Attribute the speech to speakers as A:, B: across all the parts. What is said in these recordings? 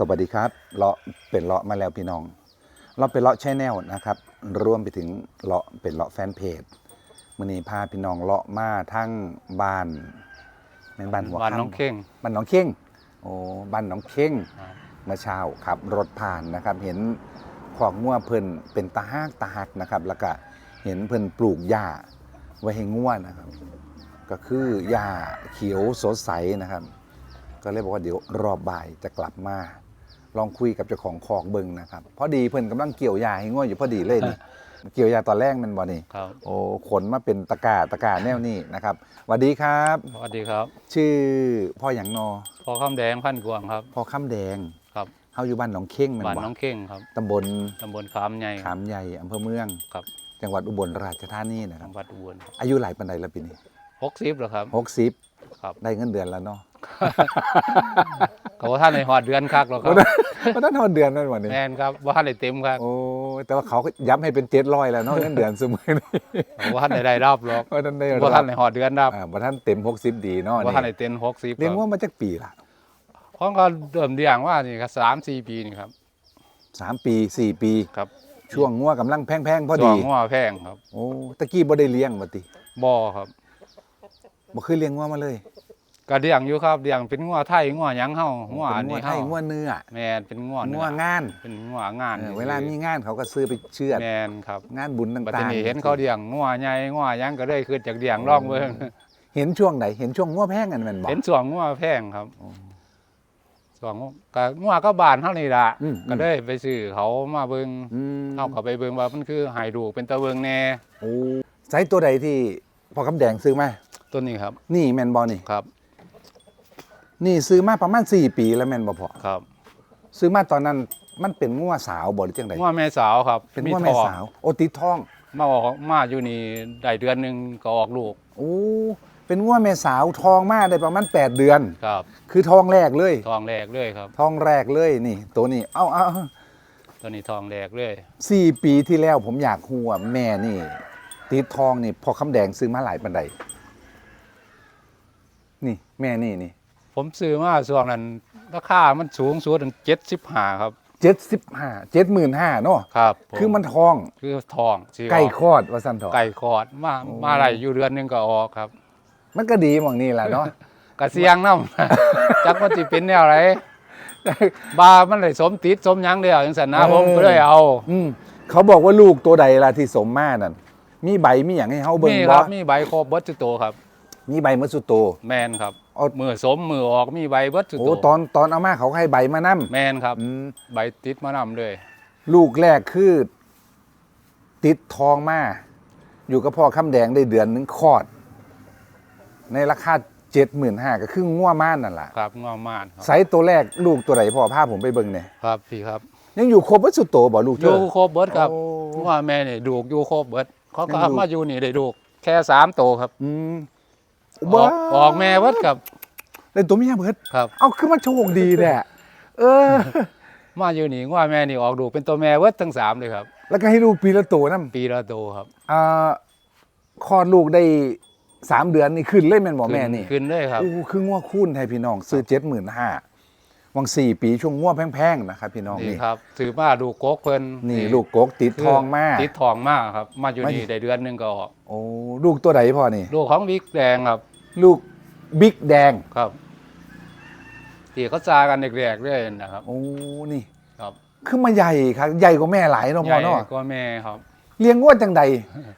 A: สวัสดีครับเลาะเป็นเลาะมาแล้วพี่น้อง เราเป็นเลาะแชแนลนะครับรวมไปถึงเลาะเป็นเลาะแฟนเพจมื่อนี้พาพี่น้องเลาะมาทั้งบ้านแม่นบ้านหัว
B: บ้าน
A: ค่ำ
B: น้องเข่ง
A: บ้านหน้องเข่งโอ้บ้านหน้องเข่ง
B: ครับ
A: เมื่อเช้าขับ รถผ่านนะครับ เห็นขอกงัวเพิ่นเป็นตาฮักตาฮักนะครับ แล้วก็เห็นเพิ่นปลูกหญ้าไว้ให้งัวนะครับ ก็คือหญ้าเขียวสดใสนะครับ ก็เลยบอกว่าเดี๋ยวรอบบ่ายจะกลับมา ลองคุยกับเจ้าของคอกเบิงนะครับ พอดีเพิ่นกำลังเกี่ยวหญ้าให้ง่อยอยู่พอดีเลยนี่ เกี่ยวหญ้าตอนแรกแมันบ่นี่
B: ครับ
A: โอ้ขนมาเป็นตะกร้าตะกร้าแนวนี้นะครับสวัสดีครับ
B: สวัสดีครับ
A: ชื่อพ่ออย่างนอ
B: พอคำแดงพันกวางครับ
A: พ่อข้ามแดง
B: ครับ
A: เฮาอยู่บ้านหนองเข่งแมัน
B: บ้าน
A: บ่
B: น้องเข่งครับ
A: ตำบล
B: ตำบลขามใหญ่
A: ขามใหญ่อำเภอเมือง
B: ครับ
A: จังหวัดอุบลราชธานีนะค
B: จั
A: รับ
B: งหวัดอุบล
A: อายุหลายปันใดแล้วปีนี้
B: หกสิบเหรอครับ
A: 60
B: ครับ
A: ได้เงินเดือนแล้วเนาะ
B: เขาว่าท่านในหอดเดือนคักหรอกครับ
A: ก็นั้นทอนเดือนนั่นวันนี้
B: แมนครับว่าท่านในเต็มครับ
A: โอ้แต่ว่าเขาก็ย้ำให้เป็น700แล้วเนาะเงินเดือนเสมอนี่
B: ว่าท่านในได้รับหรอก
A: ว่าท่านได้
B: ว่าท่านในหอดเดือนรับ
A: อ่าว่าท่านเต็ม60ดีเนาะ
B: ว่าท่านใน
A: นี่
B: เต็มหกสิบ
A: เลี้ยงว่ามาจากปีละ
B: เพราะก็เริ่มเลี้ยงว่านี่ครับสามสี่ปีนี่ครับ
A: 3ปี4ปี
B: ครับ
A: ช่วงงัวกำลังแพงๆพอ
B: ช่
A: ดี
B: วงหัวแพงครับ
A: โอ้ตะกี้บ่ได้เลี้ยงบ่ติ
B: บ่อครับ
A: บ่เคยเลี้ยงงัวมาเลย
B: ก็เลี้ยงอยู่ครับเลี้ยงเป็นงัวไทยงัวหยังเฮางัวอัน
A: เป็นงัว
B: นี้
A: ไท
B: เฮาย
A: งัวเนื้อ
B: แมนเป็นงัวเนื้
A: งั
B: อ
A: วงาน
B: เป็นงัวงาน
A: เออเวลามีงานเขาก็ซื้อไปเชือด
B: แมนครับ
A: งานบุญ
B: บัด
A: ต่าง
B: นี้
A: ๆ
B: เห็นเขาเลี้ยงงัวใหญ่งัวหยังก็เลยคือจากเลี้ยงร่องเบิ่ง
A: เห็นช่วงไหนเห็นช่วงงัวแพงกันแม่นบ่
B: เห็นสวงงัวแพงครับ
A: อ๋อ
B: สวงก็งัวก็บานเท่านี้ล่ะ
A: อืม
B: ก็เลยไปซื้อเขามาเบิ่ง
A: อืม
B: เอาเขาไปเบิ่งว่ามันคือไฮดูกเป็นตะเบิงแน่
A: โอ้ไซส์ตัวใดที่พอคำแดงซื้อมา
B: ตัวนี้ครับ
A: นี่แม่นบ่นี่
B: ครับ
A: นี่ซื้อมาประมาณ4ปีแล้วแม่นบ่พอ
B: ครับ
A: ซื้อมาตอนนั้นมันเป็นงัวสาวบ่หรือจังได
B: งัวแม่สาวครับ
A: เป็นงัวแม่
B: ทอง
A: สาว โอ้ติดท้อง
B: มาออกมาอยู่นี่ได้เดือนหนึงก็ออกลูก
A: โอ้เป็นงัวแม่สาวทองมาได้ประมาณ8เดือน
B: ครับ
A: คือทองแรกเลย
B: ทองแรกเลยครับ
A: ทองแรกเลยนี่ ตัวนี้เอ้าเอ้า
B: ตัวนี้ทองแรกเลย
A: สี่ปีที่แล้วผมอยากหัวาแม่นี่ติดทองนี่พอคำแดงซื้อมาหลายปันใดนี่ แม่นี่นี่
B: ผมซื้อมาช่วงนั้นราคามันสูงสุดเจ็ดสิบห้าครับ
A: เจ็ดสิบห้าเจ็ดหมื่นห้าเนาะ
B: ครับผ
A: คือมันทอง
B: คือทองสิ
A: ไก่
B: ออ
A: คลอดว่าสันทอง
B: ไก่คอดมา
A: โอ้
B: มาอะไรอยู่เดือนหนึงก็ออกครับ
A: มันก็ดีหมองนี่แหละเนาะ
B: กระเสียงน้ำ จักว่าสิเป็นแนวไรบามันเลยสมติดสมหยังเดียวจังสันนะ
A: เออ
B: ผมก็เลยเอา
A: อืมเขาบอกว่าลูกตัวใดล่ะที่สมมานั่นมีใบมีอย่างให้เฮาเบิ่ง
B: มีค
A: บ่
B: รับมีใบครบเบิดสุโตครับ
A: มีใบมัสุโต
B: แมนครับ
A: เอา
B: มือสมมือออกมีใบเบิดสุ
A: โอ้
B: โต
A: ตอนตอนเอามาเขาให้ใบมานํ
B: แมนครับ
A: อืม
B: ใบติดมานำเลย
A: ลูกแรกคือ ติดทองมา อยู่กับพ่อคำแดงได้เดือนหนึงคลอด ในราคาเจ็ดหมื่นห้าก็คือง่วม่านนั่นแหละ
B: ครับงอมานครับ
A: ไซส์ตัวแรกลูกตัวไหนพ่อภาพผมไปเบิ่งเนี่ย
B: ครับพี่ครับ
A: ยังอยู่ครบวัดสุดโตบ่ลูก
B: อ
A: เจ้
B: ยู่ครบเบิดครับ
A: โอ้
B: ว่าแม่นี่ดูกอยู่ครบเบิดเขาก็
A: ยังดูก
B: มาอยู่นี่ได้ดูก แค่สามโตวครับ
A: อืม
B: ออกออกแม่เบิดครับ
A: ได้ตัวเมียเบิด
B: ครับ
A: เอาคือมันโชคดีแหละเออ
B: มาอยู่นี่ว่าแม่นี่ออกดูกเป็นตัวแม่เบิดทั้งสามเลยครับ
A: แล้วก็ให้ลูกปีละตัวนั่น
B: ปีละโตวครับ
A: อ่าคลอดลูกได้สามเดือนนี่ขึ้นเลยแม่นบ่แม่นี่
B: ขึ้นเลยครับ
A: โอ้คือง่วคูนไทยพี่น้องซื้อเจ็ดหมื่นห้า วังสี่ปีช่วงง่วแพงๆนะครับพี่น้อง
B: นี่
A: นี่
B: ครับถือมาดูกกเพิ่น
A: นี่ลูกกกติดทองมาก
B: ติดทองมากครับ มาอยู่
A: ไม่
B: นี่ได้เดือนหนึงก็ออก
A: โอ้ลูกตัวไหนพ่อนี่
B: ลูกของบิ๊กแดงครับ
A: ลูกบิ๊กแดง
B: ครับที่เขาจากันเด็กๆเรื่อยนะครับ
A: โอ้นี่
B: ครับ
A: คือมาใหญ่ครับใหญ่กว่าแม่หลายเนาะ
B: ให
A: พ่อ
B: ญ่
A: เนาะ
B: ก็แม่ครับ
A: เลี้ยงง่วจังใด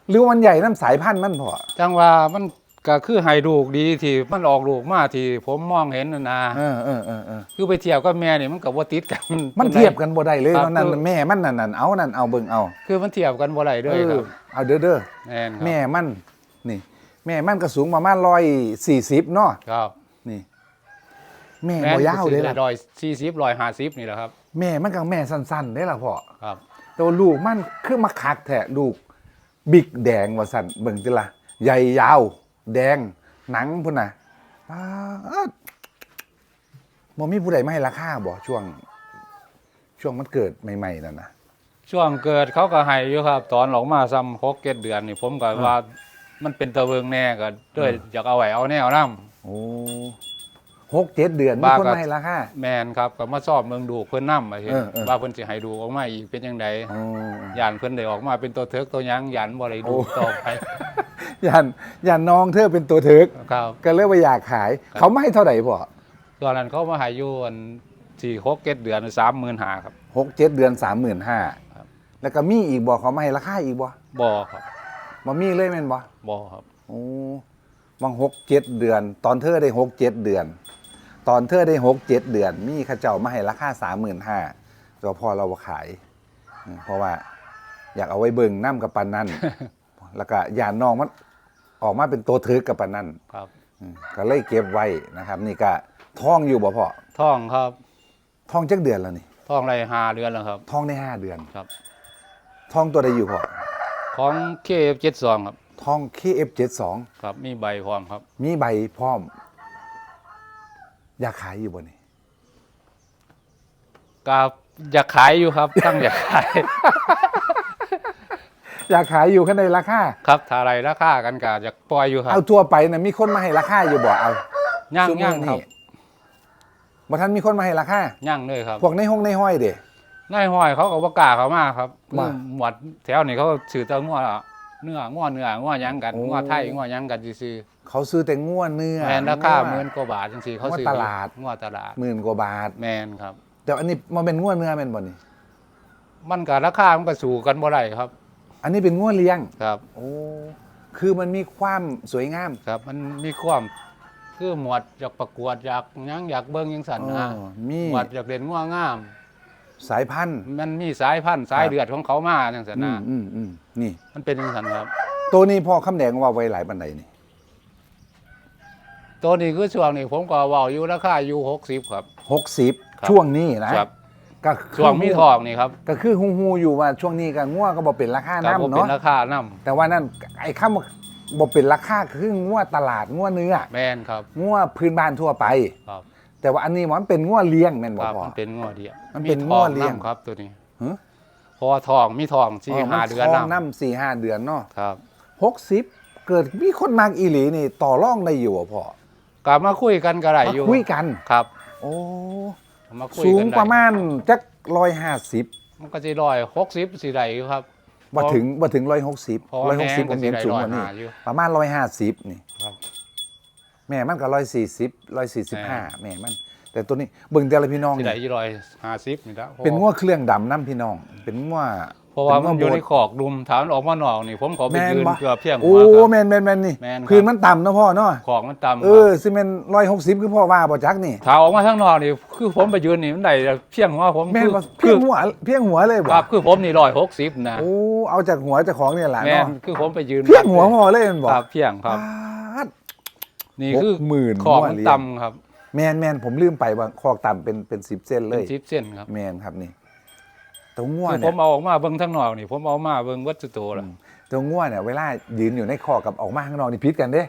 A: หรือว่ามันใหญ่น้ำสายพันธุ์มันพ่อ
B: จังว่ามัน ก็คือให้ลูกดีที่มันออกลูกมาที่ผมมองเห็นน่ะนะ
A: เออเออเออเออ
B: คือไปเทียบกับแม่นี่มันกับว่าติดกัน
A: มันเทียบกันบ่ได้เลย
B: ครับ
A: เนาะนั่น
B: คือ
A: แม่มันนั่นนั่นเอานั่นเอาเบิ่งเอา
B: คือมันเทียบกันบ่ได้ด้วยค
A: เอ
B: รั
A: อบเอาเด้อเด้อ
B: แม่นครับ
A: แม่มันนี่ แม่มันก็สูงประมาณร้อยสี่สิบเนาะ
B: ครับ
A: นี่ แม่
B: แม่
A: บ่ยาวเลยล่ะ
B: ร้อยสี่สิบร้อยห้าสิบนี่แหละครับ
A: แม่มันกับแม่สั้นๆได้ล่ะพ่อ
B: ครับ
A: แต่ว่าลูกมันคือมาคักแท้ลูก บิ๊กแดงว่าสั่นเบิ่งติล่ะใหญ่ยาว แดงหนังพุ่นน่ะป๊าดบ่มีผู้ใดมาให้ราคาบ่ช่วง ช่วงมันเกิดใหม่ๆนั่นนะ
B: ช่วงเกิดเขาก็ให้อยู่ครับ ตอนออกมาซ้ำหกเจ็ดเดือนนี่ผมก็ว่ามันเป็นตะเวิงแน่ก็ด้วยอยากเอาไว้เอาแนวนํ
A: โอ้หกเจ็ดเดือนมี
B: บ้า
A: คน
B: ก็
A: มาให้ราคา
B: แมนครับก็มาสอบเมืองดูเพิ่นนำมาเห็น
A: เออเออ
B: ว่าเพิ่นสิให้ดูออกมาอีกเป็นจังได
A: อ๋อ
B: ย่านเพิ่นได้ออกมาเป็นตัวเทิกตัวหยังยันบ่ได้ดู
A: โอ้
B: ต่อไป
A: ยันยันน้องเธอเป็นตัวถึก
B: ครับ
A: ก็เลยว่าอยากขาย เขาไม่ให้เท่าไหร่พ่อ
B: ตอนนั้นเขามาให้อยู่อันที่6 7เดือน35,000ครับ
A: หกเจ็ดเดือนสามหมื่นห้า
B: ครับ
A: แล้วก็มีอีกบ่เขาไม่ให้ราคาอีกบ่
B: บ่ครับ
A: บ่มีเลยแม่นบ่
B: บ่ครับ
A: โอ้บางหกเจ็ดเดือน ตอนเธอได้หกเจ็ดเดือน ตอนเธอได้หกเจ็ดเดือน มีเข้าเจ้ามาให้ราคาสามหมื่นห้าก็พอเราขายอืมเพราะว่า อยากเอาไว้เบิ่งน้ำกับปันนั่นแล้วก็ยานน้องมัน ออกมาเป็นตัวทึกกับปันนั่น
B: ครับ
A: อืมก็เลยเก็บไว้นะครับ นี่ก็ท่องอยู่บ่พ่อ
B: ท่องครับ
A: ท่องจักเดือนแล้วนี่
B: ท่องไร5เดือนแล้วครับ
A: ท่องได้ห้าเดือน
B: ครับ
A: ท่องตัวใดอยู่พ่อ
B: ของ KF72 ครับ
A: ท่อง KF72
B: ครับ มีใบพร้อมครับ
A: มีใบพร้อม อยากขายอยู่บ่นี่
B: ก็อยากขายอยู่ครับ ตั้งอยากขาย
A: อยากขายอยู่ข้างในราคา
B: ครับถ้าอะไรราคากันก็อยากปล่อยอยู่ครับ
A: เอาทั่วไปนะมีคนมาให้ราคาอยู่บ่เอา
B: ย่าง
A: ซุมื้
B: ย่าง
A: อ
B: ครับ
A: บ่ทันมีคนมาให้ราคา
B: ย่างเลยครับ
A: พวกในห้องในห้อยเด้
B: นายห้อยเขาก็บ่กล้าเขามาครับ
A: ว่า
B: คือหมวดแถวนี่เขาสื่อแตะงัวเนื้องัวเนื้องัวหยังกัน
A: โอ้
B: งัวไทยงัวหยังกันซื่อ
A: เขาซื้อแต่งัวเนื้อ
B: ๆแมนราคา
A: งัว
B: หมื่นกว่าบาทจังซี่เขา
A: งัว
B: ซื้อ
A: ตลาด
B: งัวตลาด
A: หมื่นกว่าบาท
B: แมนครับ
A: แต่อันนี้มันเป็นงัวเนื้อแม่นบ่นี่
B: มันก็ราคามันก็สู่กันบ่ได้ครับ
A: อั นนี้เป็นงัวเลี้ยง
B: ครับ
A: โอ้คือมันมีความสวยงาม
B: ครับ มันมีความคือหมวดอยากประกวดอยากหยังอยากเบิ่งจังซั่นนะ
A: อ๋อมี
B: หมวดอยากเล่นงัวงาม
A: สายพันธุ์
B: มันมีสายพันธุ์สายเลือดของเขามาจังซั่น
A: อื
B: นะ
A: มอืมอืมนี่
B: มันเป็นจังซั่นครับ
A: ตัวนี้พ่อคำแดงว่าไว้หลายบันไดนี่
B: ตัวนี้คือช่วงนี้ผมก็เว้าอยู่ราคาอยู่60ครับ
A: หกสิบ
B: ครับ
A: ช่วงนี้นะครับ ก็คือ
B: ช่วงมีทองนี่ครับ
A: ก็คือฮูฮูอยู่ว่าช่วงนี้ก็งัวก็บ่เป็นราคา
B: ก็บ่
A: น้ำ
B: เป็น
A: เนาะ
B: ราคานํ
A: แต่ว่านั่นไอ้คำว่าบ่เป็นราคาคืองัวตลาดงัวเนื้อ
B: แม่นครับ
A: งัวพื้นบ้านทั่วไป
B: ครับ
A: แต่ว่าอันนี้มันเป็นงัวเลี้ยงแม่นบ่
B: ครับ
A: พ่อ
B: มันเป็นงัวเดียว
A: มันเป็น
B: ท
A: งัวเลี้ยง
B: น้ำครับตัวนี้
A: ฮะ
B: พอทองมีทองสี่ห้าเดือน
A: ทอง
B: น้ำ
A: น้ำสี่ห้าเดือนเนาะ
B: ครับ
A: หกสิบเกิดมีคนมากอีหลีนี่ต่อรองได้อยู่บ่พ่อก
B: ลับมาคุยกันก็ได้
A: มา
B: อยู่
A: คุยกัน
B: ครับ
A: โอ้
B: มาคุย
A: สูง
B: กันได้
A: ประมาณจักร้อยห้าสิบ
B: มันก็จะร้อยหกสิบสี่ไดอยู่ครับ
A: บ่ถึงบ่ถึงร้อยหกสิบ
B: เพราะ
A: ร้อยห
B: แม่
A: กสิบผ
B: ก็
A: ม
B: สิ
A: เห็น
B: ได้
A: สูง
B: ร้อกย
A: ว่านี้
B: ห้าอยู่
A: ประมาณร้อยห้าสิบนี่
B: ครับ
A: แม่มันก็ร้อยสี่สิบร้อยสี่สิบ
B: แม่
A: ห้าแม่มัน แต่ตัวนี้เบิ่งแต่ละพี่น้อง
B: สี่
A: นี่
B: ไดอยู่ร้อยห้าสิบนี่ละ
A: เป็นง้วเครื่องดำน้ำพี่น้อง เป็นง้ว
B: เพ ราะว่า
A: เป็
B: มันอยู่ใน
A: โบสถ์
B: ขอกดุมฐานออกมานอกนี่ผมขอไป
A: แม่น
B: ยืน
A: บ่
B: เกือบเพียงหั
A: โอ้
B: วครับ
A: แม่นแม่นแม่นนี่
B: แม่นครับ
A: คืนมันต่ำเนาะพ่อเนาะ
B: ขอกมันต่ำ
A: เอ
B: ครับ
A: อซีเมนร้อยหกสิบคือพ่อว่าบ่จักนี่
B: ถ้าออกมาข้างนอกนี่คือผมไปยืนนี่มันได้เพียงหัวผม
A: แม่น
B: คือ
A: บ่
B: คื
A: เพีย
B: อง
A: หัวเพียงหัวเลยบ่
B: ครับคือผมนี่ร้อยหกสิบนะ
A: โอ้เอาจากหัวจากของเนี่ยแหละ
B: แม่น
A: เนาะ
B: คือผมไปยืน
A: เพียงหัวพ่อเลยแมันบ่
B: ครับเพียงครับ
A: ป๊าด
B: นี่คือ
A: หกหมื่น
B: ของ
A: หัว
B: มัน
A: เหรียญ
B: ต่ำครับ
A: แมนแมนผมลืมไปว่าคอกต่ำเป็นเป็นสิบเส้นเล
B: เป็น
A: ย
B: ชิปเส้นครับ
A: แมนครับนี่ ตัวง่ว
B: คือผ
A: เนี่ย
B: มเอาออกมาเบิ้งทั้งนอกนี่ผมเอามาเบิ้งวัตถุตัวละ
A: ตัวง่วเนี่ยเวลายืนอยู่ในคอกกับออกมาข้างนอกนี่พิษกันเด้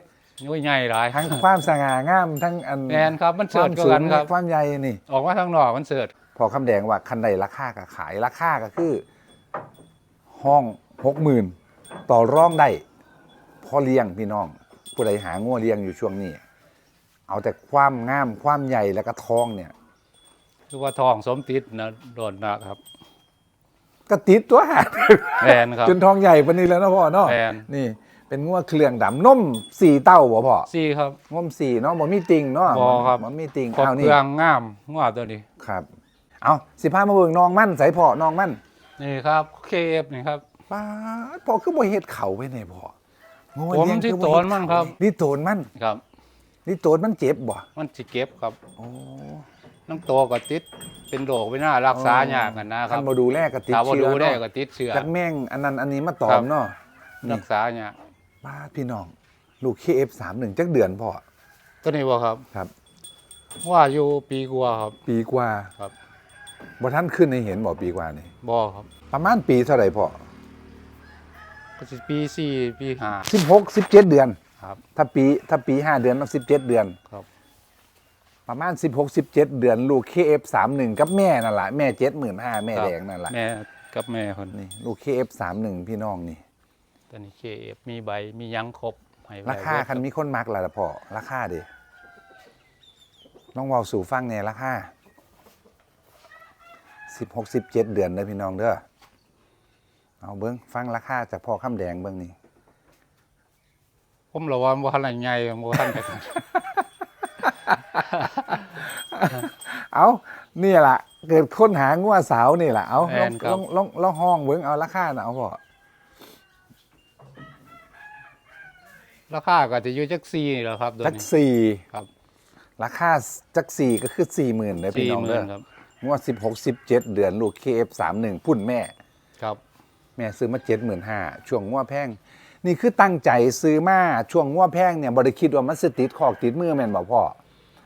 B: โอ้ยใหญ่หลาย
A: ทั้งความสง่างามทั้งอัน
B: แมนครับมัน
A: ค
B: เสิ
A: วา
B: ร์
A: ม
B: ชก็
A: สู
B: กั
A: ง
B: นครับ
A: ความใหญ่นี่
B: ออกมาข้างนอกมันเสิร์ช
A: พอคำแดงว่าคันใดราคาก็ขายราคาก็คือ ห้องหกหมื่นต่อร่องได้พอเลี้ยงพี่น้อง ผู้ใดหาง่วเลี้ยงอยู่ช่วงนี้ เอาแต่ความงามความใหญ่แล้วก็ทองเนี่ย
B: คือว่าทองสมติดนะโดนนะครับ
A: ก็ติดตัวหา
B: แมนครับ
A: จนทองใหญ่ปานนี้แล้วนะพ่อเนาะ
B: แมน
A: นี่ เป็นงัวเครื่องดำนมสี่เต้าบ่พ่อ
B: ซี่ครับ
A: นมสี่เนาะบ่มีติงเนาะ
B: บ่ครับ
A: บ่มีติง
B: ครบ
A: เอา
B: เค
A: นี่
B: รื่องงามงวตัวนี้
A: ครับ เอาสิพามาเบิ่งน้องมั่นใส่พ่อน้องมั่น
B: นี่ครับเคฟนี่ครับ
A: ป้าดพ่อคือบ่เฮ็ดเขาไว้ในพ่องัว
B: ผม
A: เลี้ยง
B: ที่
A: คือบ่
B: โต
A: เฮ็
B: น
A: ด
B: มันครับ
A: นี่โตนมัน
B: ครับ
A: นี่โตนมันเจ็บบ่
B: มันสิเก็บครับ
A: โอ้
B: น้ำโตก็ติดเป็นโรคไปหน้ารักษายากกันนะค
A: คั
B: รั
A: น
B: บ
A: บ่ดูแลก็ติด
B: ถ้าว่า
A: เชื้อ
B: ดูได้
A: เนาะ
B: ก็ติดเชื้อ
A: จักแม่งอันนั้นอันนี้มาตอ
B: ครั
A: ม
B: บ
A: เนาะนี่
B: รักษายาก
A: ป้าดพี่น้อง ลูก KF31 จักเดือนพ่อ
B: ตัวนี้บ่ครับ
A: ครับ
B: ว่าอยู่ปีกว่าครับ
A: ปีกว่า
B: ครับ
A: บ่ทันขึ้นให้เห็นบ่ปีกว่านี่
B: บ่ครับ
A: ประมาณปีเท่าไหร่พ่อ
B: ก็สิปีสี่ปีห้า
A: 16 17 เดือน
B: ครับ
A: ถ้าปีถ้าปี 5 เดือนต้อง17 เดือน
B: ครับ
A: ประมาณ 16 17 เดือนลูก KF31 กับแม่นั่นแหละแม่75,000แม่
B: ครับ
A: แดงนั่นแหละ
B: แม่กับแม่คน
A: นี่ลูก KF31 พี่น้องนี่
B: ตอนนี้เคเอฟมีใบมีหยังครบให้ใบ
A: ราคาคันมีคนมักแล้วล่ะพ่อราคาดิน้องเวาสู่ฟังเนี่ยราคาสิบหกสิบเจ็ดเดือนเลยพี่น้องเด้อเอาเบิ้งฟังราคาจากพ่อข้ามแดงเบิ้งนี่
B: ผมระวังว่าอะไรใหญ่บ่ทันแต่
A: เอานี่แหละเกิดค้นหางัวสาวนี่แหละเอา
B: แม่
A: ลอง
B: นครับ
A: ลองลองลองห้องเบิ้งเอาราคาน่ะเอาพ่อ
B: ราคาก็จะอยู่จัก4นี่แหละครับตัว
A: จัก
B: นี้
A: สี่
B: ครับ
A: ราคาจักสี่ก็คือสี่หมื่นเลยพี่น้องเด้อ
B: 40,000ครับ
A: งวดสิบหกสิบเจ็ดเดือนลูก KF สามหนึ่งพุ่นแม่
B: ครับ
A: แม่ซื้อมาเจ็ดหมื่นห้าช่วงงัวแพง นี่คือตั้งใจซื้อมาช่วงงัวแพงเนี่ยบริคิดว่ามันสิติดขอกติดมือแม่นบอกพ่อ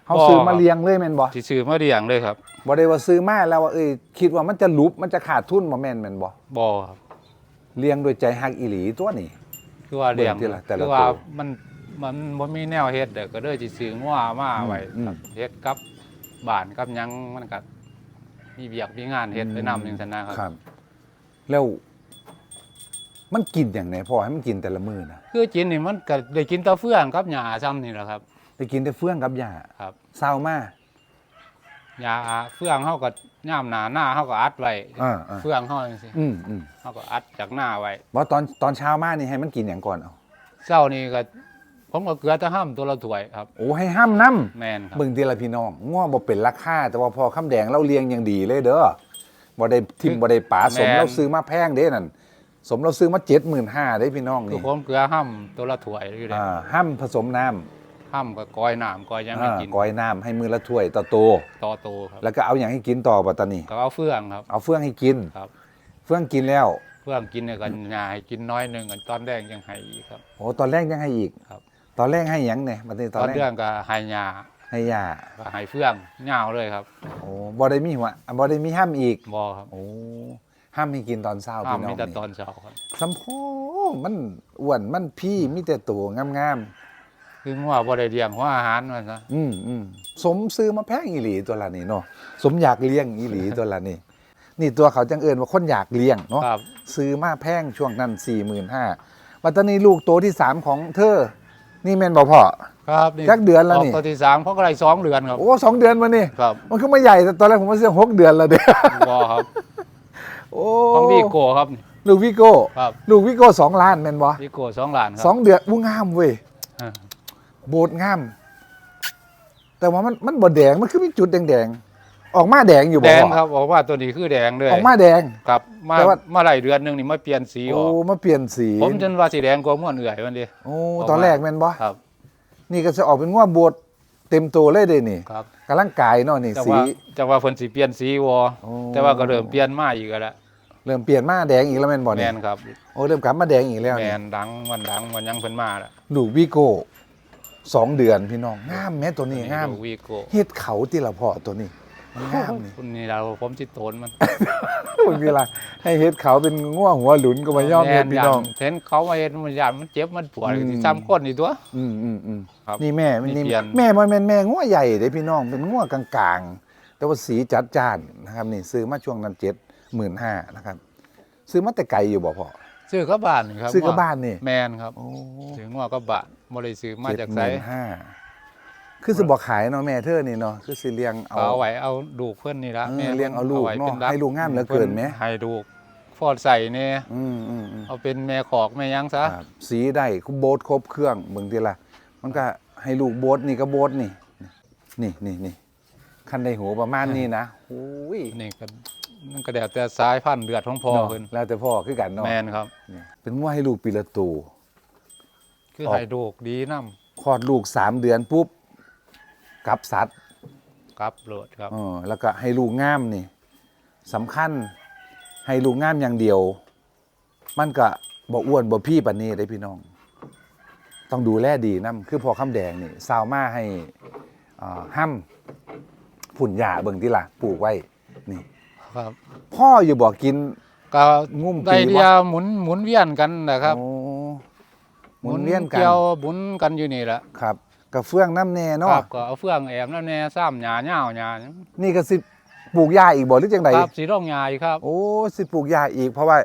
A: เขาซื้อมาเลี้ยงเลยแม่นบอก
B: สิซื้อมาเลี้ยงเลยครับ
A: บริว่าซื้อมาแล้วว่าเอ้ยคิดว่ามันจะลุบมันจะขาดทุนบ่แม่นแม่นบ่
B: บ่ครับ
A: เลี้ยงโดวยใจฮักอีหลีตัวนี้
B: คือว่าเลี้ยง
A: เบิ่งทีละแต่ละ
B: คือว่า
A: ตัว
B: มันมันบ่มีแนวเฮ็ดเด้อก็เลยสิซื้องัวมาไว้
A: อืม
B: ครับเฮ็ดกับบ้านกับหยังมันก็มีเวียกมีงานเฮ็ดไปนำจังซั่นนะครับ
A: ครับ แล้วมันกินอย่างไหนพ่อให้มันกินแต่ละมื้อนะ
B: คือกินนี่มันก็ได้กินแตะเฟืองกับหญ้าซ้ำนี่แหละครับ
A: ไปกินแต่เฟื่องกับยา
B: ครับ
A: เศร้ามา
B: หญ้าเฟืองเฮาก็ย่ามหน้าหน้าเฮาก็อัดไว้
A: อ่าอ่า
B: เฟืองเฮาจังซี่
A: อืมอืม
B: เฮาก็อัดจากหน้าไว้
A: ว่าตอนตอนเช้ามานี่ให้มันกินอย่างก่อนเอา
B: เช้านี่ก็ ผมก็เกลือแตะห้ามตัวละถ้วยครับ
A: โอ้ให้ห้ามน้ำ
B: แม่นครับ
A: เบิ่งทีละพี่น้องง้อบ่เป็นราคาแต่ว่าพอคำแดงเราเลี้ยงอย่างดีเลยเด้อบ่ได้ทิมบ่ได้ป๋าสมเราซื้อมาแพงเด้นั่นสมเราซื้อมา75,000ได้พี่น้อง
B: คือ
A: นี่
B: ผมเกลือห้ามตัวละถ้วยอยู่เด้
A: อ่าห้ามผสมน้ำ
B: ห้ามก็กอยน้ำกอยหยังให้
A: อ่า
B: กิน
A: ก้อยน้ำให้มือละถ้วยต่อโต
B: ต่อโตครับ
A: แล้วก็เอาอย่างให้กินต่อปัตตานี
B: ก็เอาเฟืองครับ
A: เอาเฟื่องให้กิน
B: ครับ
A: เฟื่องกินแล้ว
B: เฟืองกินเนี่ยก็หญ้าให้กินน้อยหนึงกันตอนแรกยังให้อีกครับ
A: โอ้ตอนแรกยังให้อีก
B: ครับ
A: ตอนแรกให้หยังเนี่ยบัดนี้ต
B: ต
A: อ
B: อนน
A: แรก
B: เรื่องก็ให้หญ้า
A: ให้ยา
B: ก็ให้เฟืองเหงาเลยครับ
A: โอ้บ่ได้มีหัวบ่ได้มีห้ามอีก
B: บ่ครับ
A: โอ้ห้ามให้กินตอนเช้า
B: ห้าม
A: พี่น้อ
B: มี
A: ง
B: แต่
A: นี่
B: ตอนเช้าครับ
A: สัมโพมันอ้วนมันพี่มีแต่ตัวงาม
B: คืองัวบ่ได้เลี้ยงหัวอาหารว่าซะ
A: ๆอืมอืมสมซื้อมาแพงอีหลีตัวละนี่เนาะสมอยากเลี้ยงอีหลีตัวละนี่ นี่ตัวเขาจังเอิญว่าคนอยากเลี้ยงเนาะ
B: ครับ
A: ซื้อมาแพงช่วงนั้นสี่หมื่นห้าปัตตานีลูกโตวที่สามของเธอ นี่แม่นบอกพ่อ
B: ครับนี่
A: จักเดือนแล้วนี่
B: กตัวที่สามเขาก็ได้สองเดือนครับ
A: โอ้สองเดือนมานี่
B: ครับ
A: มันก็ไม่ใหญ่แต่ตอนแรกผมว่าเสียหกเดือนแล้วเด้อ
B: บ่ครับ
A: โอ้
B: ของวีโก้ครับ
A: ลูกวิโก้
B: ครับ
A: ลูกวิโก้สองล้านแม่นบ่
B: วีโก้สองล้านครั
A: สองเดือนอู้งามเว้ย
B: อ่า
A: โบดงาม แต่ว่ามันมันบดแดงมันคือมีจุดแดงๆออกมาแดงอยู่
B: แด
A: บ่
B: งครับบอกว่าตัวนี้คือแดงเลย
A: ออกมาแดง
B: ครับ มา
A: แต่ว่า
B: มาหลายเดือนหนึงนี่มาเปลี่ยนสีอ
A: โอ้
B: อก
A: มาเปลี่ยนสี
B: ผมจนว่าสีแดงกว่าม่วนเอื่อยมันดิ
A: โอ้
B: ออกมา
A: ตอนแรกแม่นบ่
B: ครับ
A: นี่ก็จะออกเป็นง่วงบดเต็มตัวเลยเด้นี่
B: ครับ
A: กำลังกายเนาะนี่
B: แต่
A: สี
B: ว่าแต่ว่าเพิ่นสิเปลี่ยนสีวอ
A: โอ้
B: แต่ว่าก็เริ่มเปลี่ยนมาอีกแล้ว
A: เริ่มเปลี่ยนมาแดงอีกแล้วแม่นบ่
B: แม
A: เนี่ย
B: นครับ
A: โอ้เริ่มกลับมาแดงอีกแล้ว
B: แม
A: นี่
B: นดังมันดังมันยังเพิ่นมาแล้ว
A: ลูกวิโก้ สองเดือนพี่น้องงามแม่ตัวนี้งาม
B: วีโก้
A: เฮ็ดเขาที่ละพ่อตัวนี้มันงามนี่
B: คุณนี่เราผมสิโตนมัน
A: บางทีละให้เฮ็ดเขาเป็นง่วงหัวหลุนก็มาย่อมเฮ็ดพี่น้อง
B: เห็นเขามาเห็นมันยานมันเจ็บมันปวด
A: อืม
B: สิซ้ำคนนี่ตัว
A: อืมอืมอืม
B: ครับ
A: นี่แม่มัน
B: มี
A: นี่
B: เปลี่ยน
A: แม่มันแม่นแม่ง่วใหญ่เด้พี่น้องเป็นง่วกลางๆ แต่ว่าสีจัดจ้านนะครับนี่ซื้อมาช่วงนั้นเจ็ดหมื่นห้านะครับ ซื้อมาแต่ไกลอยู่บ่พ่อ
B: ซื้อกับบ้านครับ
A: ซื้อกับบ้านนี่
B: แมนครับ
A: โอ้
B: ซื้องัวกับบ้าน บ่ได้ซื้อมาจากไส
A: เจ็ดหมื่นห้าคือสิบอกขายเนาะแม่เธอนี่เนาะคือสิเลี้ยงเอา
B: เอาไว้เอาลูกเพิ่นนี่ละ
A: เออ
B: แม่
A: เลี้ยงเอาลูก
B: ไว้
A: เนาะ
B: ป็รั
A: ให้ลูกงามเหลือเกินไหม
B: ให้ลูกฟอดใส่เนี่ย
A: อืมอืมอืม
B: เอาเป็นแม่ขอกแม่หยังซะ
A: ครับสีได้คุโบสครบเครื่องเบิ่งทีละมันก็ให้ลูกโบสนี่ก็โบสนี่ นี่นี่นี่คันในหูประมาณนี้นะโอ้ย
B: นี่ก็มันก็แล้วแต่สายพันธุ์เลือดของพ่อ
A: เนาะ
B: เพิ่น
A: แล้วแต่พ่อคือกันเนาะ
B: แมนครับ
A: นี่เป็นว่าให้ลูกปีละตู
B: คือ
A: ออก
B: ให้ลูกดีนํ
A: คลอดลูกสามเดือนปุ๊บกลับสัตว์
B: กลับโลดครับ
A: เออแล้วก็ให้ลูกงามนี่สำคัญให้ลูกงามอย่างเดียว มันก็บ่อ้วนบ่พี่ปานนี้ได้พี่น้อง ต้องดูแลดีนํคือพอคำแดงนี่ซาวมาให้อ่าห้ำผุ่นหญ้าเบิ่งที่ล่ะปลูกไว้นี่
B: ครับ
A: พ่ออยู่บ่กิน
B: ก็
A: งุ่ม
B: ได้
A: ปีบ่
B: เดียวหมุนหมุนเวียนกันนะครับ
A: โอ้ หมุนเวียนกัน
B: เกี่ยวหมุนกันอยู่นี่แหละ
A: ครับกระเฟืองน้ำแน่
B: ค
A: เนาะ
B: รับก็เอาเฟืองแอมแล้วแน่ซ้ำหญ้าเหย้าหญ้า
A: นี่ก็สิปลูกหญ้าอีกบ่หรือจังได
B: ครับสีร่องหญ้าอีกครับ
A: โอ้สิปลูกหญ้าอีกเพราะว่า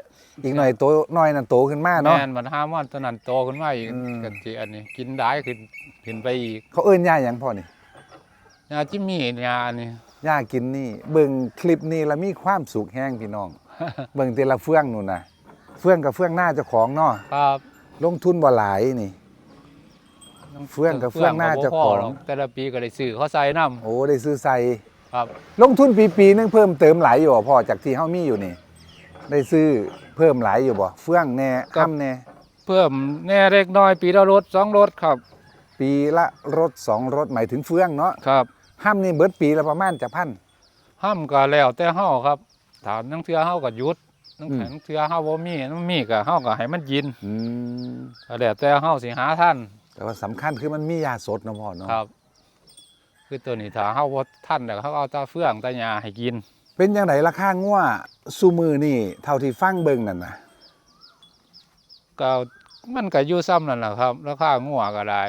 A: อีกหน่อยโตน้อยนั่นโตขึ้นมา
B: แม
A: เนาะ
B: นมันห้ามว่าตอนนั้นโตขึ้นมาอีก
A: อืม
B: กันสิอันนี้ กินได้ขึ้นขึ้นไปอีก
A: เขาเอิ้นหญ้าหยังพ่อนี่
B: ยาจิมมี่ยานี่
A: ย่ากินนี่เบิ่งคลิปนี้แล้วมีความสุขแห้งพี่น้อง เบิ่งแต่ละเฟื่องนู่นน่ะเฟื่องกับเฟื่องหน้าเจ้าของเนาะ
B: ครับ
A: ลงทุนบ่หลายนี่ เฟื่องกับเฟื่องหน้าเจ้าของ
B: หรกแต่ละปีก็ได้ซื้อเขาใส่น้
A: โอ้ได้ซื้อใส่ำ
B: ครับ
A: ลงทุนปีปีๆนึงเพิ่มเติมหลายอยู่บ่พ่อจากที่เฮามีอยู่นี่ ได้ซื้อเพิ่มหลายอยู่บ่เฟื่องแน่ค่ำแน่
B: เพิ่มแน่เล็กน้อยปีละรถสองรถครับ
A: ปีละรถสองรถหมายถึงเฟื่องเนาะ
B: ครับ
A: ห้ำนี่เบิดปีละประมาณจะพัน
B: ห้ามก็แล้วแต่เฮาครับถามนังเทือเฮาก็หยุด นัง
A: อืม
B: แข็งเทือเฮาบ่มีมันมีก็เฮาก็ให้มันกิน
A: อืม
B: ก็แล้วแต่เฮาสิหาท่าน
A: แต่ว่าสำคัญคือมันมียาสดเนาะพ่อเนาะ
B: ครับ คือตัวนี้ถ้าเฮาบ่ท่านเดี๋ยวเขาเอาแตาเฟืองแตายาให้กิน
A: เป็นจังไดราคางัวซูมือนี่ เท่าที่ฟังเบิ่งนั่นน่ะ
B: ก็มันก็อยู่ซ้ำนั่นแหละครับ ราคางัวก็ได้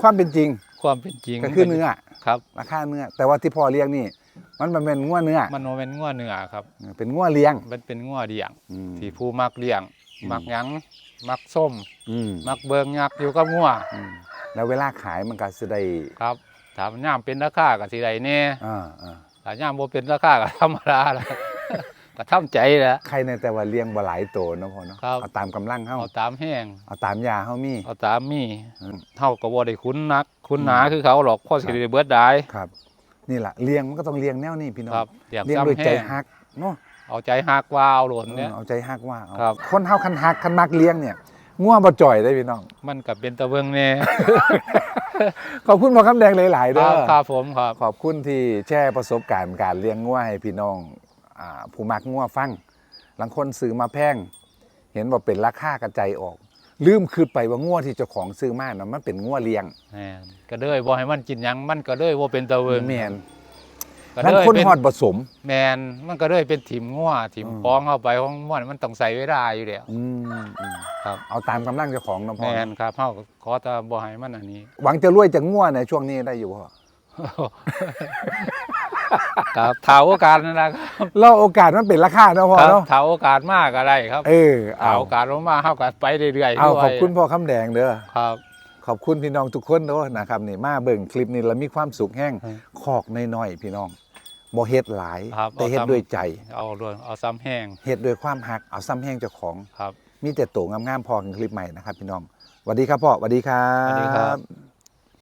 A: ความเป็นจริง
B: ความเป็นจริง
A: ก็คือเนื้อ
B: ครับ
A: ราคาเนื้อแต่ว่าที่พ่อเลี้ยงนี่ มันมันเป็นงัวเนื้อ
B: มันบ่แม่นงัวเนื้อครับ
A: เป็นงัวเลี้ยง
B: มันเป็นงัวเลี้ยง
A: อืม
B: ที่ผู้มักเลี้ยง
A: อืม
B: มักหยังมักส้ม
A: อืม
B: มักเบิงยักอยู่กับงัว
A: อืมแล้วเวลาขายมันก็สิได้
B: ครับถามย่ามเป็นราคาก็สิได้แน่
A: อ่าอ่า
B: ถ้าย่ามบ่เป็นราคาก็ธรรมดาละ ก็ทำใจแหละ
A: ใครในแต่ว่าเลี้ยงบ่หลายโตเนาะพ่อเนาะ
B: ครับ
A: เอาตามกำลังเฮา
B: เอาตามแห้ง
A: เอาตามยาเฮามี
B: เอาตามมี
A: อืม
B: เฮาก็บ่ได้คุ้นนัก คุ้นหนาคือเขาหรอกพ่อสิได้เบิดได้
A: ครับ นี่ล่ะเลี้ยงมันก็ต้องเลี้ยงแนวนี้พี่น้อง
B: ครับเลี้ยง
A: เลี้ยง
B: ซ้ำ
A: ด้วยใจ
B: แห้ง
A: ฮักเนาะ
B: เอาใจฮักว่าเอาหล่น
A: เอ
B: เนี่
A: อยเอาใจฮักว่าเอา
B: ครับ
A: คนเฮาคันฮักคันมักเลี้ยงเนี่ยงัวบ่จ่อยได้พี่น้อง
B: มันก็เป็นตะเบิงแน่
A: ขอบคุณพ่อคำแดงหลายๆ
B: ค
A: เด้
B: รั
A: อบ
B: ครับผมครับ
A: ขอบคุณที่แชร์ประสบการณ์การเลี้ยงงัวให้พี่น้องอ่าผู้มักงัวฟังบางคนซื้อมาแพง เห็นว่าเป็นราคากระจายออก ลืมคืดไปว่างัวที่เจ้าของซื้อมานะมันเป็นงัวเลี้ยง
B: แม่นก็เลยบ่ให้มันกินหยังมันก็เลยบ่เป็นตะเบิง
A: แมน
B: ก็
A: นั่น
B: เลย
A: คน
B: เป็น
A: หอดผสม
B: แมนมันก็เลยเป็นถิ่มงัวถิ่ม
A: อืม
B: ปองเข้าไปของมันมันต้องใส่เวลาอยู่แล้ว
A: อืมอืม
B: ครับ
A: เอาตามกำลังเจ้าของเนาะพ่
B: แม
A: อน
B: ครับเฮาก็ขอแตาบ่ให้มันอันนี้
A: หวังจะรวยจากงัวในช่วงนี้ได้อยู่พ่อ
B: ครับถาโอกาสนั่นแหละครับ
A: แล้วโอกาสมันเป็นราคาเนาะพ่อ
B: ครับ
A: เนาะ
B: ถาโอกาสมากก็ได้ครับ
A: เออ
B: ถา
A: เอา
B: โอกาสลงมาเฮาก็ไปเรื่อยๆ
A: เอา
B: ด้วย
A: ขอบคุณพ่อคำแดงเด้อ
B: ครับ
A: ขอบคุณพี่น้องทุกคนเด้อนะครับนี่มาเบิ่งคลิปนี้แล้วมีความสุขแห้ง
B: อืม
A: คอกน้อยๆพี่น้องบ่เฮ็ดหลาย
B: ครับ
A: แต่เฮ็ด
B: เอาซ้ำ
A: ด้วยใจ
B: เอาด้วยเอาซ้ำแห้ง
A: เฮ็ดด้วยความหักเอาซ้ำแห้งเจ้าของ
B: ครับ
A: มีแต่โตงามๆพอกันคลิปใหม่นะครับ พี่น้องสวัสดีครับพ่อสวัสดีครับ
B: สวัสดีครับ